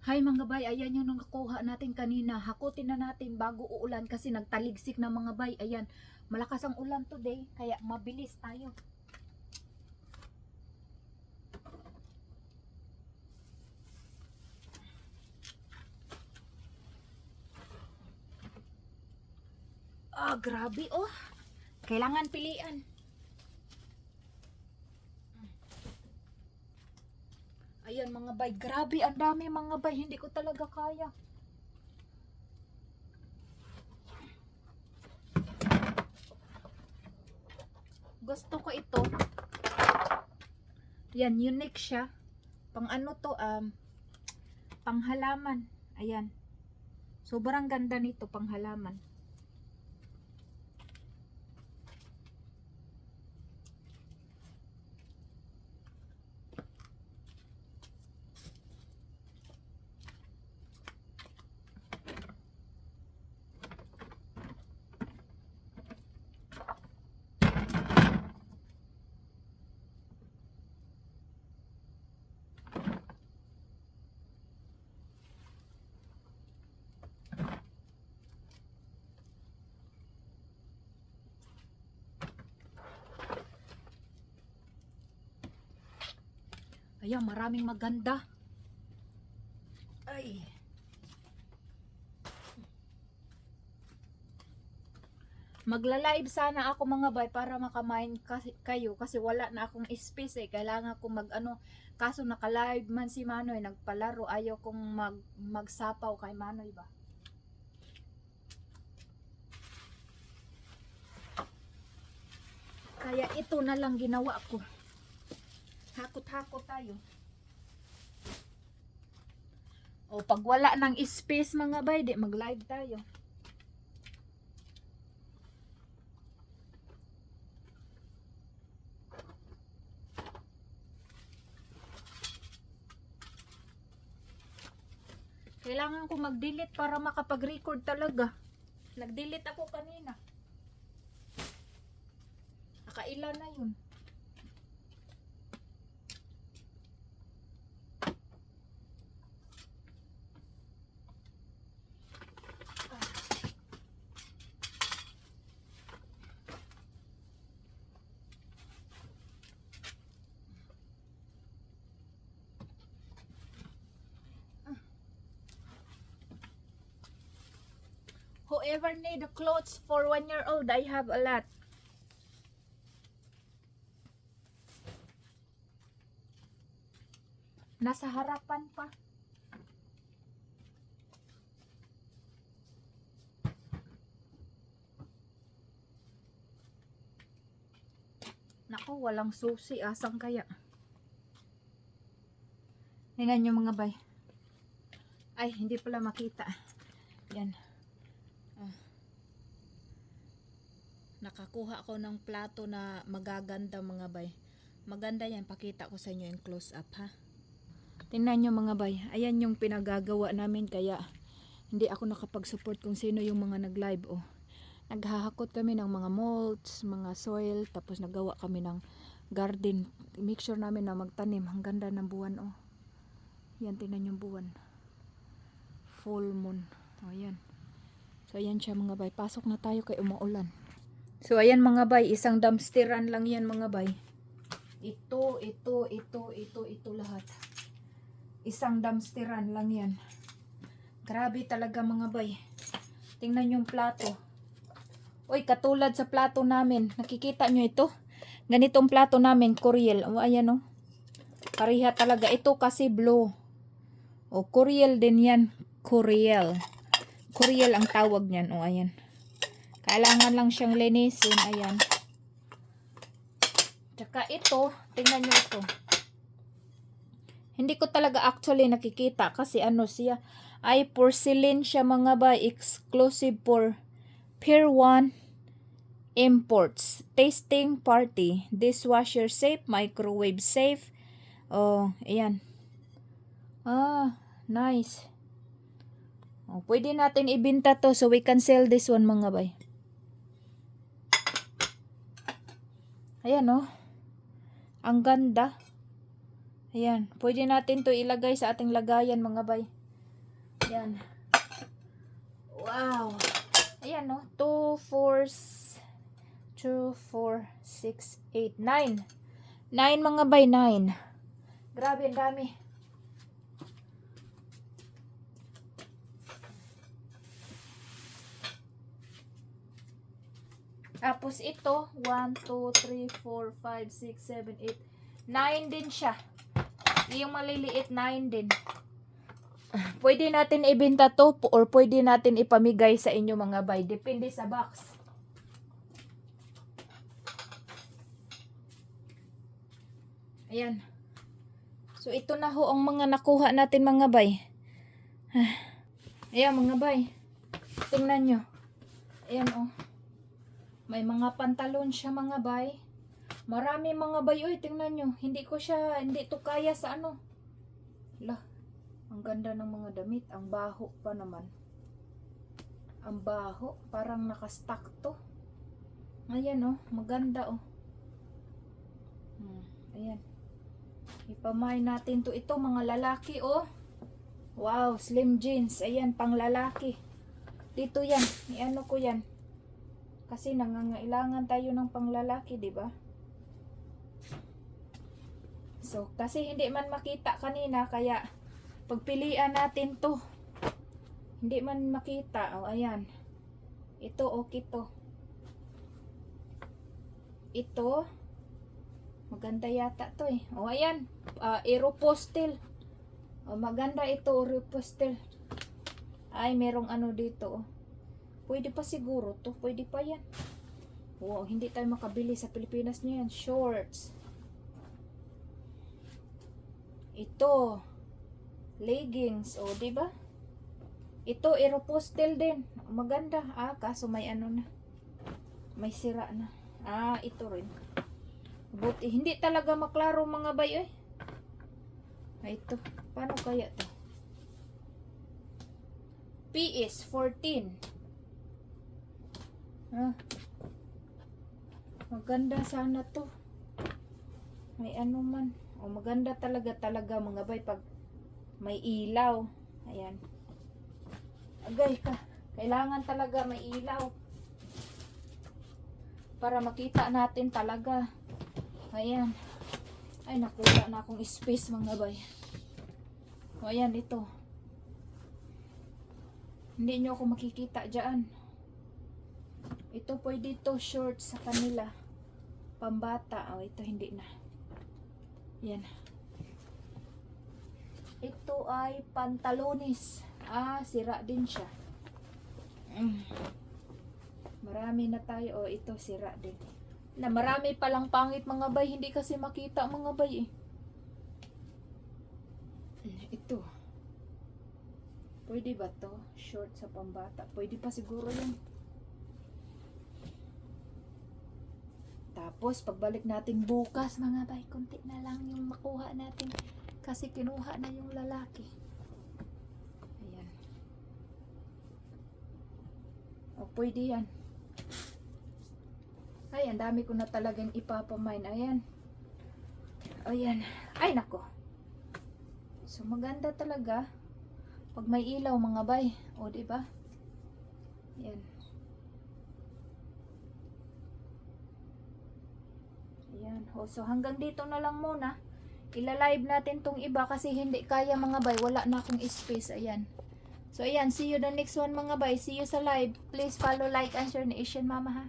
Hi mga bay, ayan yung nakuha natin kanina. Hakutin na natin bago uulan kasi nagtaligsik na mga bay. Ayan, malakas ang ulan today kaya mabilis tayo. Ah, grabe oh. Kailangan pilian. Ayan mga bay, grabe ang dami mga bay, hindi ko talaga kaya. Gusto ko ito. Yan, unique siya. Pang ano to, um, pang halaman. Ayan. Sobrang ganda nito, pang halaman. Ayan, maraming maganda. Ay. Magla-live sana ako mga bay para makamain kasi, kayo kasi wala na akong space eh. Kailangan ko mag ano, kaso naka-live man si Manoy, nagpalaro, ayaw kong mag, magsapaw kay Manoy ba. Kaya ito na lang ginawa ko. Hakot-hakot tayo. O pag wala ng space mga bay, di mag-live tayo. Kailangan ko mag-delete para makapag-record talaga. Nag-delete ako kanina. Nakailan na yun. Whoever need clothes for one year old, I have a lot. Nasa harapan pa. Naku, walang susi. Asang kaya? Tingnan nyo mga bay. Ay, hindi pala makita. Yan. Nakakuha ko ng plato na magaganda mga bay. Maganda yan. Pakita ko sa inyo yung close up ha. Tingnan nyo mga bay. Ayan yung pinagagawa namin kaya hindi ako nakapag-support kung sino yung mga nag-live oh. Naghahakot kami ng mga molds, mga soil, tapos nagawa kami ng garden. Make sure namin na magtanim. Ang ganda ng buwan oh. Yan, tingnan yung buwan. Full moon. O, yan. So, ayan siya mga bay. Pasok na tayo kay umaulan. So, ayan mga bay. Isang dumpsteran lang yan mga bay. Ito, ito, ito, ito, ito lahat. Isang dumpsteran lang yan. Grabe talaga mga bay. Tingnan yung plato. Uy, katulad sa plato namin. Nakikita nyo ito? Ganitong plato namin, Koreal. O, ayan o. Pariha talaga. Ito kasi blue. O, Koreal din yan. Koreal. Koreal ang tawag niyan. O, ayan. Kailangan lang siyang linisin. Ayan. Tsaka ito, tingnan nyo ito. Hindi ko talaga actually nakikita kasi ano siya. Ay, porcelain siya mga ba. Exclusive for Pier 1 Imports. Tasting party. Dishwasher safe. Microwave safe. Oh, ayan. Ah, nice. Oh, pwede natin ibenta to so we can sell this one mga bay. Ayan oh. Ang ganda. Ayan. Pwede natin to ilagay sa ating lagayan mga bay. Yan. Wow. Ayan, no? 2, 4, 2, 4, 6, 8, 9. 9 mga bay, 9. Grabe, ang dami. Tapos ito, 1, 2, 3, 4, 5, 6, 7, 8, 9 din siya. Yung maliliit, 9 din. Pwede natin ibenta to or pwede natin ipamigay sa inyo mga bay. Depende sa box. Ayan. So ito na ho ang mga nakuha natin mga bay. Ayan mga bay. Tingnan nyo. Ayan oh. May mga pantalon siya mga bay. Marami mga bay. Uy, tingnan nyo. Hindi ko siya, hindi to kaya sa ano. Lah. Ang ganda ng mga damit. Ang baho pa naman. Ang baho. Parang nakastack to. Ayan oh. Maganda oh. Hmm, ayan. Ipamay natin to. Ito mga lalaki oh. Wow, slim jeans. Ayan, pang lalaki. Dito yan. Iano ko yan. Kasi nangangailangan tayo ng panglalaki, di ba? So, kasi hindi man makita kanina, kaya pagpilian natin to. Hindi man makita. O, ayan. Ito, okay to. Ito, maganda yata to eh. O, ayan. Uh, Aeropostel. O, maganda ito, Aeropostel. Ay, merong ano dito, oh. Pwede pa siguro to. Pwede pa yan. Wow, hindi tayo makabili sa Pilipinas niyan. Shorts. Ito. Leggings. O, di ba? Ito, Aeropostel din. Maganda. Ah, kaso may ano na. May sira na. Ah, ito rin. Buti. Hindi talaga maklaro mga bay, eh. Ah, ito. Paano kaya to? PS 14. Ah. Maganda sana to. May ano man. O maganda talaga talaga mga bay pag may ilaw. Ayan. Agay ka. Kailangan talaga may ilaw. Para makita natin talaga. Ayan. Ay nakuha na akong space mga bay. O ayan ito. Hindi nyo ako makikita dyan. Ito pwede to short sa kanila. Pambata. O, ito hindi na. Yan. Ito ay pantalones. Ah, sira din siya. Mm. Marami na tayo. O, ito sira din. Na marami palang pangit mga bay. Hindi kasi makita mga bay eh. Ito. Pwede ba to? Short sa pambata. Pwede pa siguro yun. Tapos, pagbalik natin bukas, mga bay, konti na lang yung makuha natin. Kasi kinuha na yung lalaki. Ayan. O, pwede yan. Ay, ang dami ko na talagang ipapamain. Ayan. Ayan. Ay, nako. So, maganda talaga. Pag may ilaw, mga bay. O, di ba? Yan. Ayan. O, so, hanggang dito na lang muna. Ila-live natin tong iba kasi hindi kaya mga bay. Wala na akong space. Ayan. So, ayan. See you the next one mga bay. See you sa live. Please follow, like, and share ni Asian Mama ha.